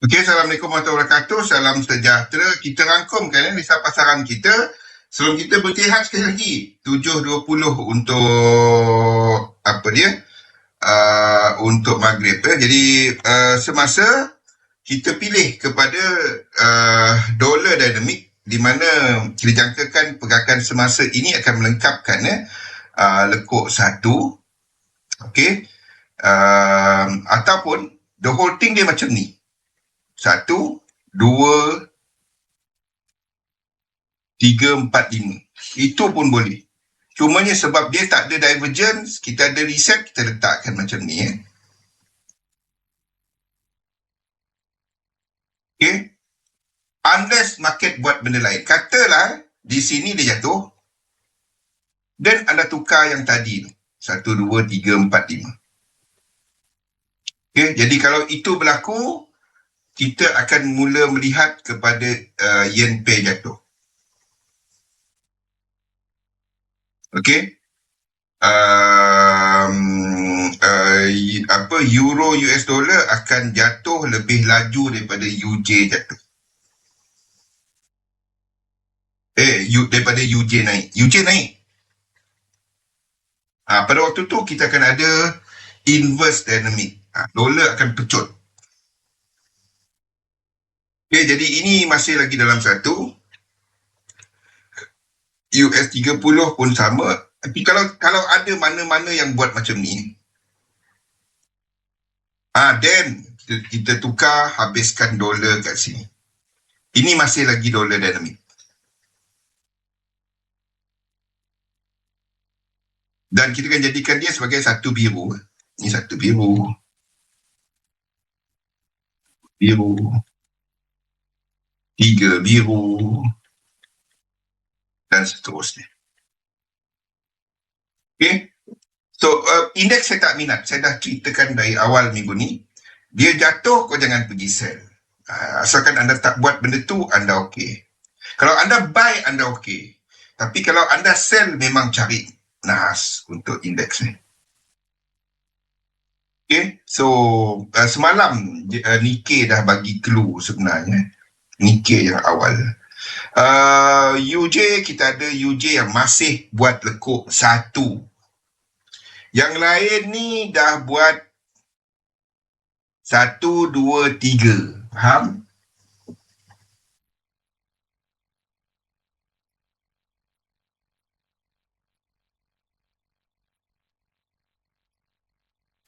Okey, Assalamualaikum warahmatullahi wabarakatuh. Salam sejahtera. Kita rangkumkan eh, risau pasaran kita. Sebelum kita bertihad sekali lagi. 7.20 untuk apa dia? Uh, untuk maghrib. Eh. Jadi uh, semasa kita pilih kepada uh, dollar dynamic di mana kita jangkakan pergerakan semasa ini akan melengkapkan eh, uh, lekuk satu. Okey. Uh, ataupun the whole thing dia macam ni. Satu, dua, tiga, empat, lima. Itu pun boleh. Cumanya sebab dia tak ada divergence, kita ada reset, kita letakkan macam ni. Eh. Okay. Unless market buat benda lain. Katalah di sini dia jatuh. Dan anda tukar yang tadi tu. Satu, dua, tiga, empat, lima. Okay. Jadi kalau itu berlaku, kita akan mula melihat kepada uh, yen pay jatuh. Okey. Um, uh, apa euro US dollar akan jatuh lebih laju daripada UJ jatuh. Eh, U, daripada UJ naik. UJ naik. Ha, pada waktu tu kita akan ada inverse dynamic. Ha, dolar akan pecut. Okay, jadi ini masih lagi dalam satu. US 30 pun sama. Tapi kalau kalau ada mana-mana yang buat macam ni, ah then kita, kita tukar habiskan dolar kat sini. Ini masih lagi dolar dynamic. Dan kita akan jadikan dia sebagai satu biru. Ini satu biru. Biru tiga biru dan seterusnya. Okay. So, uh, indeks saya tak minat. Saya dah ceritakan dari awal minggu ni. Dia jatuh, kau jangan pergi sell. Uh, asalkan anda tak buat benda tu, anda okey. Kalau anda buy, anda okey. Tapi kalau anda sell, memang cari nahas untuk indeks ni. Okay. So, uh, semalam uh, Nikkei dah bagi clue sebenarnya. Nikkei yang awal. Uh, UJ, kita ada UJ yang masih buat lekuk satu. Yang lain ni dah buat satu, dua, tiga. Faham?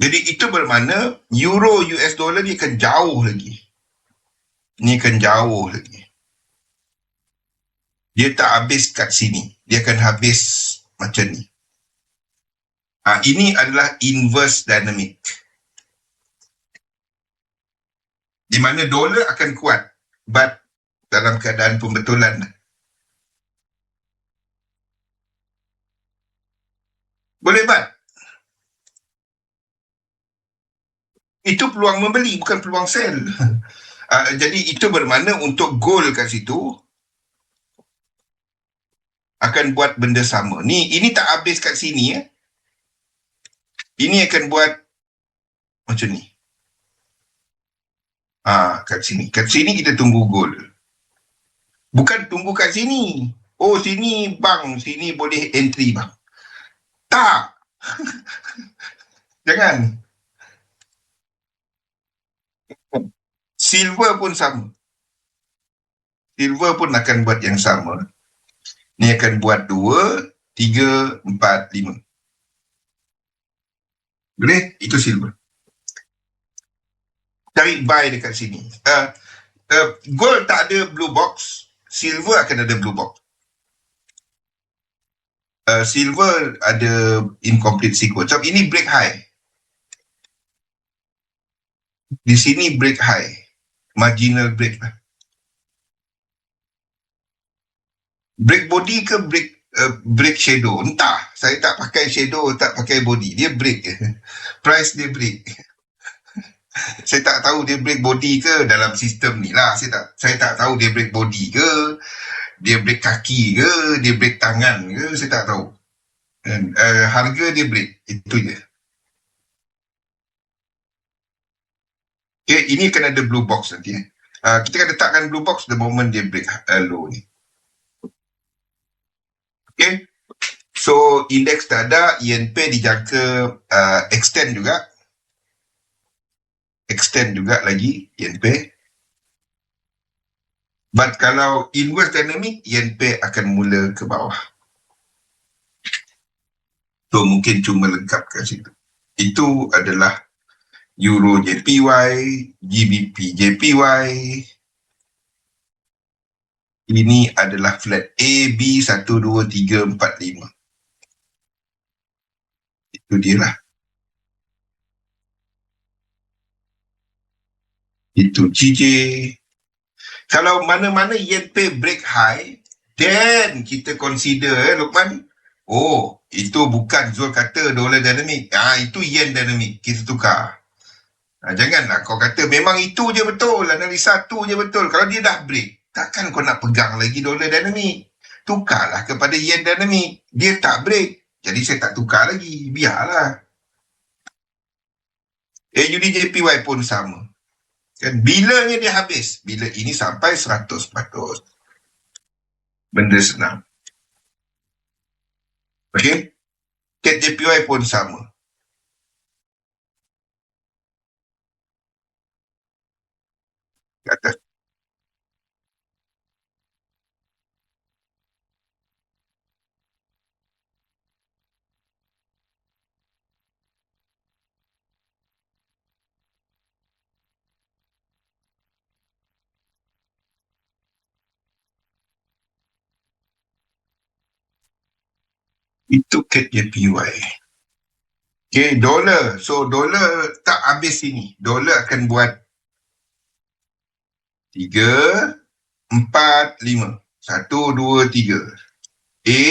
Jadi itu bermakna euro US dollar ni akan jauh lagi ni akan jauh lagi. Dia tak habis kat sini. Dia akan habis macam ni. Ha, ini adalah inverse dynamic. Di mana dolar akan kuat. But dalam keadaan pembetulan. Boleh buat. Itu peluang membeli bukan peluang sell. Uh, jadi itu bermakna untuk goal kat situ akan buat benda sama. Ni ini tak habis kat sini ya. Ini akan buat macam ni. Ah, kat sini. Kat sini kita tunggu goal. Bukan tunggu kat sini. Oh, sini bang, sini boleh entry bang. Tak. Jangan. Silver pun sama. Silver pun akan buat yang sama. Ni akan buat dua, tiga, empat, lima. Boleh? Itu silver. Cari buy dekat sini. Uh, uh, gold tak ada blue box. Silver akan ada blue box. Uh, silver ada incomplete sequence. So, ini break high. Di sini break high marginal break lah. Break body ke break uh, break shadow? Entah. Saya tak pakai shadow, tak pakai body. Dia break. Price dia break. saya tak tahu dia break body ke dalam sistem ni lah. Saya tak saya tak tahu dia break body ke, dia break kaki ke, dia break tangan ke, saya tak tahu. Dan uh, harga dia break. Itu je. Okay, ini akan ada blue box nanti. Eh. Uh, kita akan letakkan blue box the moment dia break uh, low ni. Okay. So, indeks tak ada, INP dijangka uh, extend juga. Extend juga lagi, INP. But kalau inverse dynamic, INP akan mula ke bawah. So, mungkin cuma lengkapkan situ. Itu adalah Euro JPY, GBP JPY, ini adalah flat A, B, 1, 2, 3, 4, 5. Itu dia lah. Itu GJ. Kalau mana-mana yen break high, then kita consider eh, Lukman. Oh, itu bukan Zul kata dollar dynamic. Ah, itu yen dynamic. Kita tukar. Ah, janganlah kau kata memang itu je betul. Analisa tu je betul. Kalau dia dah break, takkan kau nak pegang lagi dolar dynamic. Tukarlah kepada yen dynamic. Dia tak break. Jadi saya tak tukar lagi. Biarlah. AUD JPY pun sama. Kan bilanya dia habis. Bila ini sampai 100%. Benda senang. Okey. CAT JPY pun sama. Kata Itu KJPY. Okay, dolar. So, dolar tak habis sini. Dolar akan buat tiga, empat, lima. Satu, dua, tiga. A,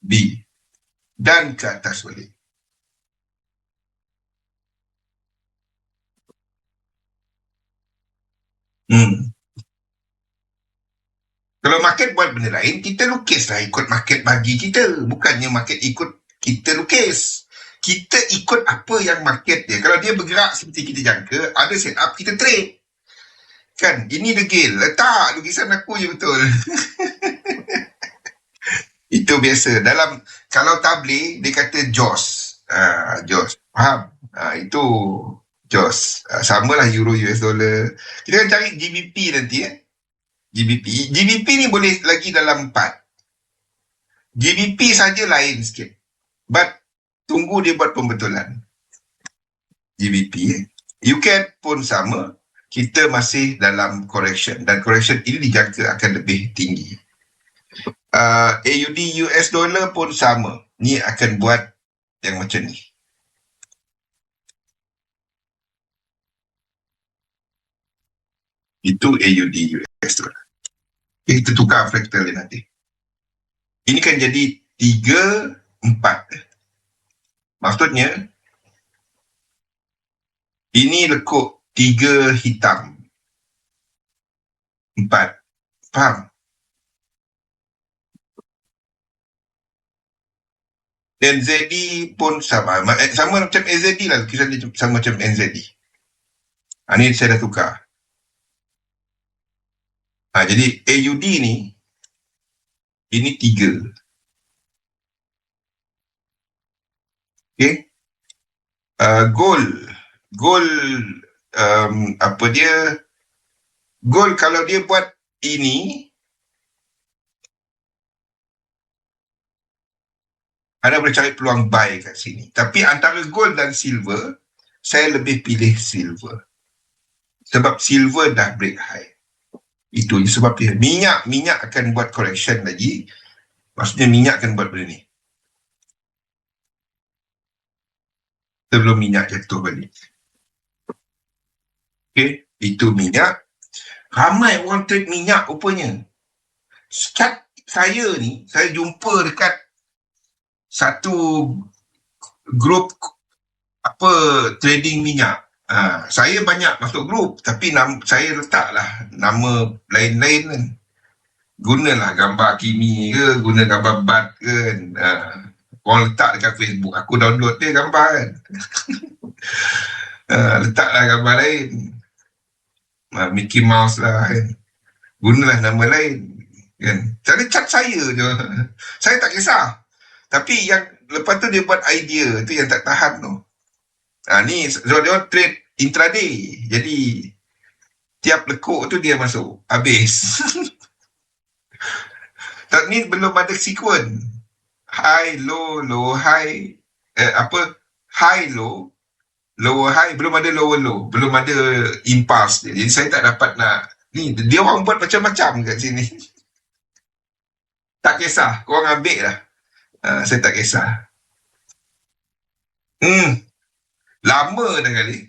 B. Dan ke atas balik. Hmm. Kalau market buat benda lain, kita lukislah ikut market bagi kita. Bukannya market ikut kita lukis. Kita ikut apa yang market dia. Kalau dia bergerak seperti kita jangka, ada set up, kita trade. Kan, ini degil. Letak lukisan aku je betul. Itu biasa. Dalam, kalau tabli, dia kata JOS. Uh, JOS. Faham? Uh, itu JOS. Uh, samalah Euro US dollar. Kita akan cari GBP nanti eh. GBP. GBP ni boleh lagi dalam 4. GBP saja lain sikit. But tunggu dia buat pembetulan. GBP. Eh. UCAD pun sama. Kita masih dalam correction. Dan correction ini dijangka akan lebih tinggi. Uh, AUD US dollar pun sama. Ni akan buat yang macam ni. Itu AUD US dollar. Kita tukar fraktal dia nanti. Ini kan jadi tiga, empat. Maksudnya, ini lekuk tiga hitam. Empat. Faham? Dan ZD pun sama. Eh, sama macam NZD lah. Kisah dia sama macam NZD. Ha, ini saya dah tukar. Ha, jadi AUD ni ini tiga. Okay. Uh, gold. Gold um, apa dia? Gold kalau dia buat ini anda boleh cari peluang buy kat sini. Tapi antara gold dan silver, saya lebih pilih silver. Sebab silver dah break high. Itu sebab dia. Minyak, minyak akan buat correction lagi. Maksudnya minyak akan buat benda ni. Sebelum minyak jatuh balik. Okay, itu minyak. Ramai orang trade minyak rupanya. Sekat saya ni, saya jumpa dekat satu grup apa trading minyak. Ha, saya banyak masuk grup tapi nam, saya letaklah nama lain-lain kan. Gunalah gambar Kimi ke, guna gambar Bat kan. Ha, orang letak dekat Facebook, aku download dia gambar kan. uh, letaklah gambar lain. Uh, Mickey Mouse lah kan. Gunalah nama lain. Kan? Jadi cat saya je. saya tak kisah. Tapi yang lepas tu dia buat idea tu yang tak tahan tu. Ha, ni sebab dia trade intraday. Jadi tiap lekuk tu dia masuk. Habis. tak ni belum ada sequence. High, low, low, high. Eh, apa? High, low. Lower high. Belum ada lower low. Belum ada impulse dia. Jadi saya tak dapat nak. Ni dia orang buat macam-macam kat sini. tak kisah. Korang ambil lah. Uh, saya tak kisah. Hmm. Lama dah kali.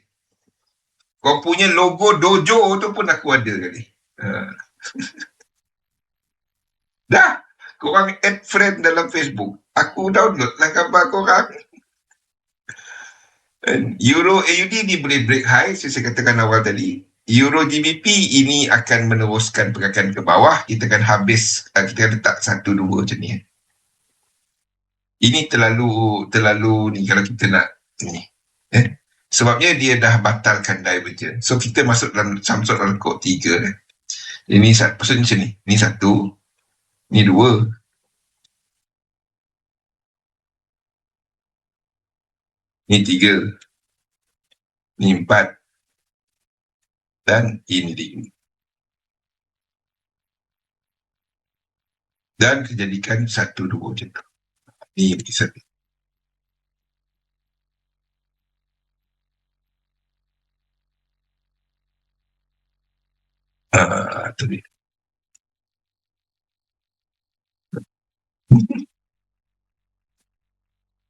Kau punya logo dojo tu pun aku ada kali. Uh. dah. Korang add friend dalam Facebook. Aku download lah gambar korang. Euro AUD ni boleh break high, saya katakan awal tadi. Euro GBP ini akan meneruskan pergerakan ke bawah. Kita akan habis, uh, kita akan letak satu dua macam ni. Ini terlalu, terlalu ni kalau kita nak ni. Eh? Sebabnya dia dah batalkan divergence. So kita masuk dalam Samsung dalam kod tiga. Eh? Ini satu, maksudnya macam ni. Ini satu, ini dua, Ini tiga. Ini empat. Dan ini lima. Dan kejadikan satu dua macam tu. Ini kisah ni. Ah, tu dia.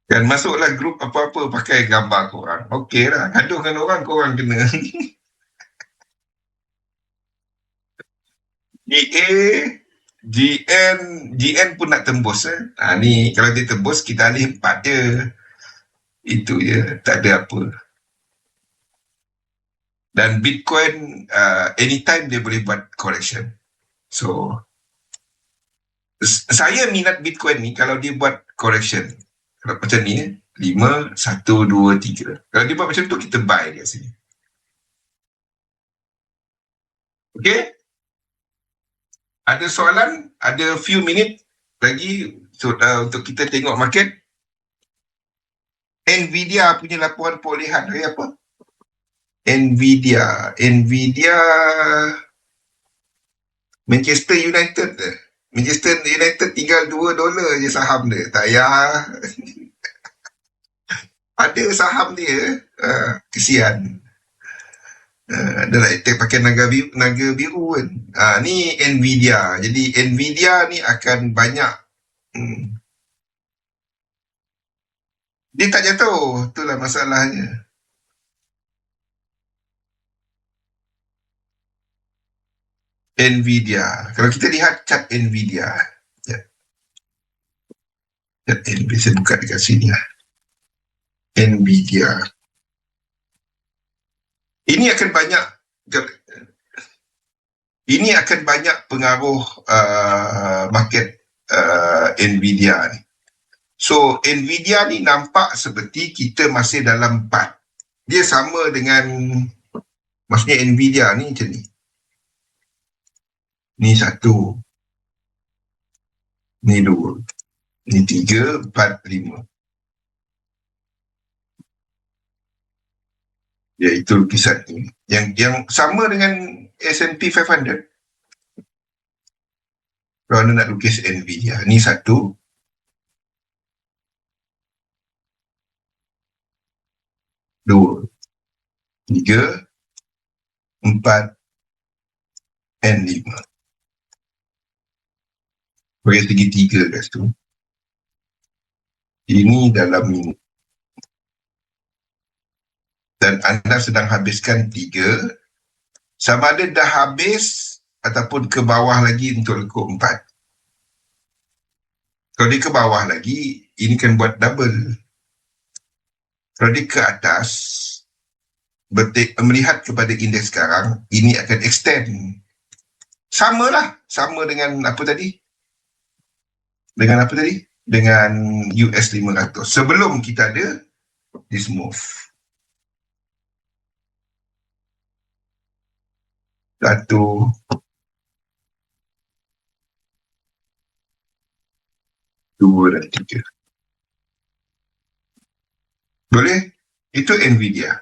Kan masuklah grup apa-apa pakai gambar korang. Okey lah. Gaduh dengan orang korang kena. GA, GN, GN pun nak tembus eh. Ha, ni kalau dia tembus kita alih empat je. Itu je. Tak ada apa. Dan Bitcoin uh, anytime dia boleh buat correction. So saya minat Bitcoin ni kalau dia buat correction macam ni eh. Lima, satu, dua, tiga. Kalau dia buat macam tu, kita buy dia sini. Okay? Ada soalan? Ada few minute lagi so, uh, untuk kita tengok market. Nvidia punya laporan perolehan hari apa? Nvidia. Nvidia Manchester United. Manchester United tinggal 2 dolar je saham dia. Tak payah. ada saham dia uh, kesian. Uh, dia nak attack pakai naga biru, naga biru kan uh, ni Nvidia. Jadi Nvidia ni akan banyak hmm. dia tak jatuh. Itulah masalahnya. Nvidia. Kalau kita lihat chart Nvidia ya. chart Nvidia saya buka dekat sini lah Nvidia. Ini akan banyak ini akan banyak pengaruh uh, market uh, Nvidia ni. So Nvidia ni nampak seperti kita masih dalam empat. Dia sama dengan maksudnya Nvidia ni macam ni. Ni satu. Ni dua. Ni tiga, empat, lima. Iaitu lukisan ini yang yang sama dengan S&P 500 kalau anda nak lukis Nvidia ni satu. Dua. Tiga. Empat. Dan lima. Bagi segi tiga kat situ. Ini dalam minit dan anda sedang habiskan tiga, sama ada dah habis ataupun ke bawah lagi untuk lekuk empat. Kalau dia ke bawah lagi, ini kan buat double. Kalau dia ke atas, betik, melihat kepada indeks sekarang, ini akan extend. Sama lah, sama dengan apa tadi? Dengan apa tadi? Dengan US 500. Sebelum kita ada this move. Satu. Dua dan tiga. Boleh? Itu NVIDIA.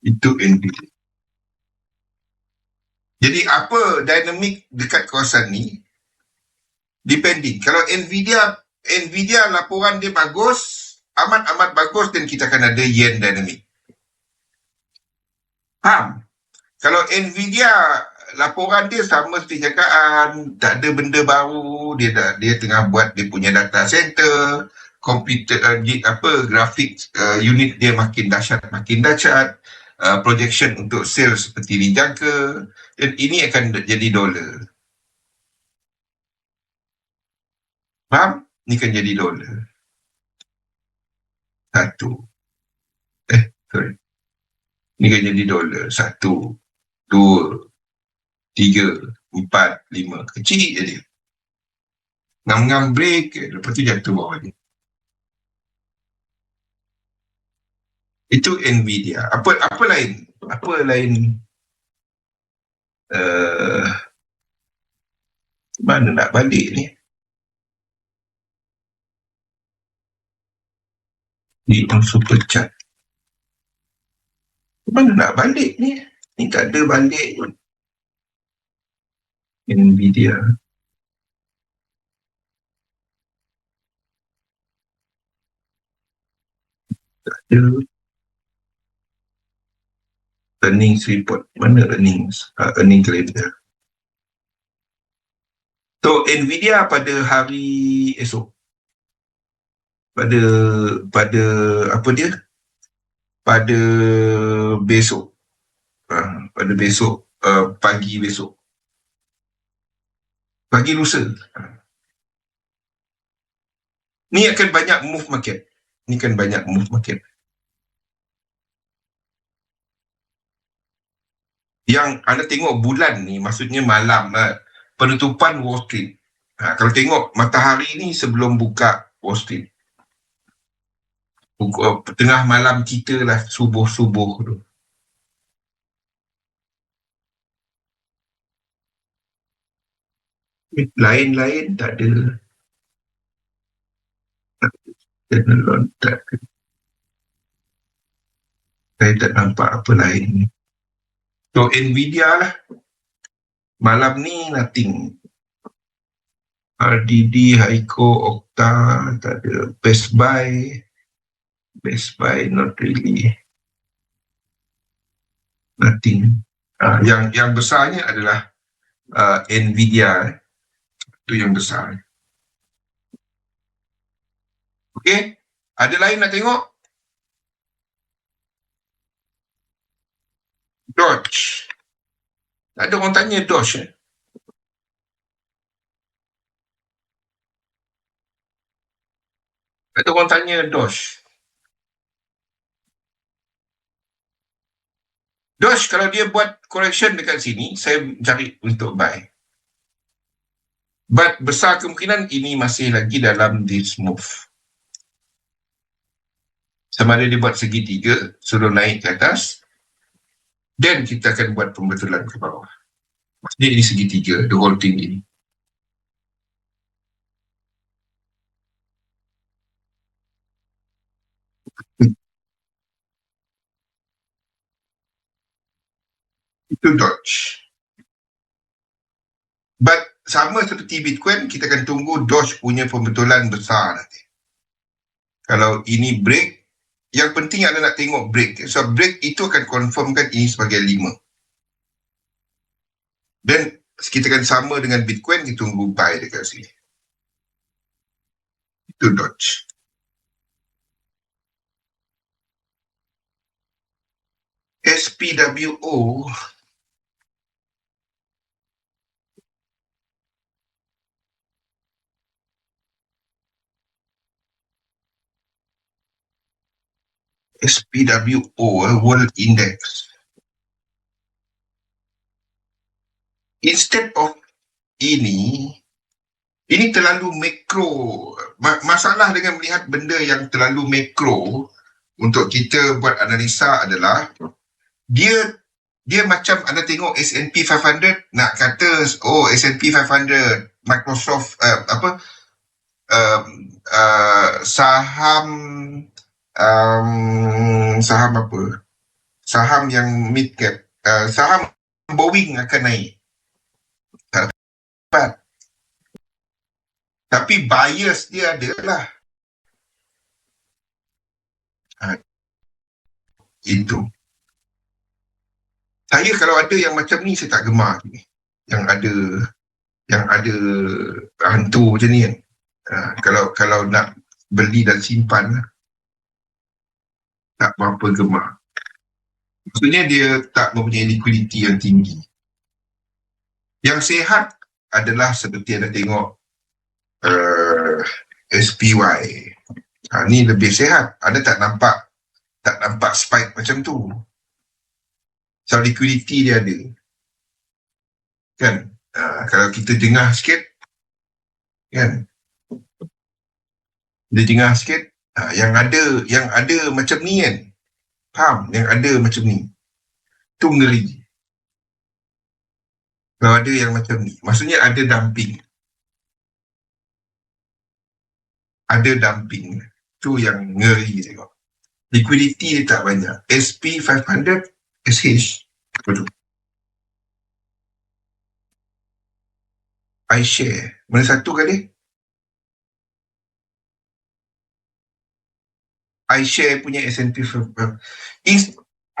Itu NVIDIA. Jadi apa dinamik dekat kawasan ni? Depending. Kalau NVIDIA NVIDIA laporan dia bagus, amat-amat bagus dan kita akan ada yen dynamic. Faham? Kalau NVIDIA laporan dia sama seperti cakapkan, tak ada benda baru, dia dah, dia tengah buat dia punya data center, komputer uh, apa grafik uh, unit dia makin dahsyat makin dahsyat uh, projection untuk sales seperti dijangka dan ini akan jadi dolar. Faham? Ini kan jadi dolar. Satu. Eh, sorry. Ini kan jadi dolar. Satu, dua, tiga, empat, lima. Kecil je dia. Ngam-ngam break, lepas tu jatuh bawah ni. Itu Nvidia. Apa apa lain? Apa lain? Uh, mana nak balik ni? Ni on super chat. Mana nak balik ni? Ni tak ada balik pun. Nvidia. Tak ada earnings report. Mana earnings? Uh, earning calendar. So Nvidia pada hari esok. Pada pada apa dia? Pada besok. Uh, pada besok uh, pagi besok. Pagi lusa. Uh. Ni akan banyak move market. Ni kan banyak move market. yang anda tengok bulan ni maksudnya malam uh, penutupan Wall Street. Ha, kalau tengok matahari ni sebelum buka Wall Street. Tengah malam kita lah subuh-subuh tu. Lain-lain tak ada. Tak ada. Tak ada. Saya tak nampak apa lain ni. So Nvidia lah. Malam ni nothing. RDD, Haiko, Okta, tak ada. Best Buy. Best Buy, not really. Nothing. Uh, yang yang besarnya adalah uh, Nvidia. Itu yang besar. Okay. Ada lain nak tengok? Dodge. Tak ada orang tanya Dodge. Eh? Tak ada orang tanya Dodge. Dodge kalau dia buat correction dekat sini, saya cari untuk buy. But besar kemungkinan ini masih lagi dalam this move. Sama ada dia buat segitiga, suruh naik ke atas, dan kita akan buat pembetulan ke bawah. Maksudnya ini segitiga, the whole thing ini. Itu Dodge. But sama seperti Bitcoin, kita akan tunggu Dodge punya pembetulan besar nanti. Kalau ini break, yang penting anda nak tengok break. So break itu akan confirmkan ini sebagai lima. Dan kita akan sama dengan Bitcoin, kita tunggu buy dekat sini. Itu Dodge. SPWO SPWO eh, World Index. Instead of ini, ini terlalu mikro. Masalah dengan melihat benda yang terlalu mikro, untuk kita buat analisa adalah dia dia macam anda tengok S&P 500 nak kata oh S&P 500 Microsoft uh, apa uh, uh, saham um, saham apa? Saham yang mid cap. Uh, saham Boeing akan naik. Tak tapi bias dia adalah ha, itu. Saya kalau ada yang macam ni saya tak gemar ni. Yang ada yang ada hantu macam ni kan. Ha, kalau kalau nak beli dan simpan tak berapa gemar maksudnya dia tak mempunyai liquidity yang tinggi yang sehat adalah seperti anda tengok uh, SPY. Ha, ni lebih sehat. Anda tak nampak tak nampak spike macam tu. So liquidity dia ada. Kan? Uh, kalau kita dengar sikit, kan? Dia dengar sikit, uh, yang ada yang ada macam ni kan? Faham? Yang ada macam ni. Tu ngeri. Kalau ada yang macam ni. Maksudnya ada dumping. ada dumping. Tu yang ngeri tengok. Liquidity dia tak banyak. SP 500 SH. Apa tu? I share. Mana satu kali? I share punya S&P 500.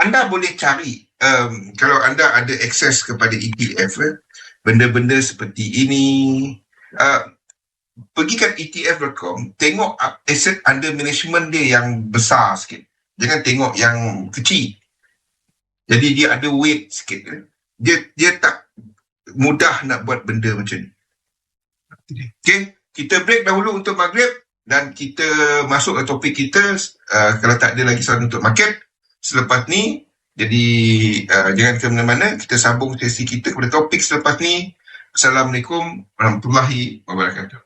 Anda boleh cari um, kalau anda ada akses kepada ETF eh, benda-benda seperti ini uh, pergi kat ETF.com, tengok asset under management dia yang besar sikit. Jangan tengok yang kecil. Jadi dia ada weight sikit. Dia dia tak mudah nak buat benda macam ni. Okay, kita break dahulu untuk maghrib dan kita masuk ke topik kita uh, kalau tak ada lagi soalan untuk market selepas ni. Jadi uh, jangan ke mana-mana, kita sambung sesi kita kepada topik selepas ni. Assalamualaikum warahmatullahi wabarakatuh.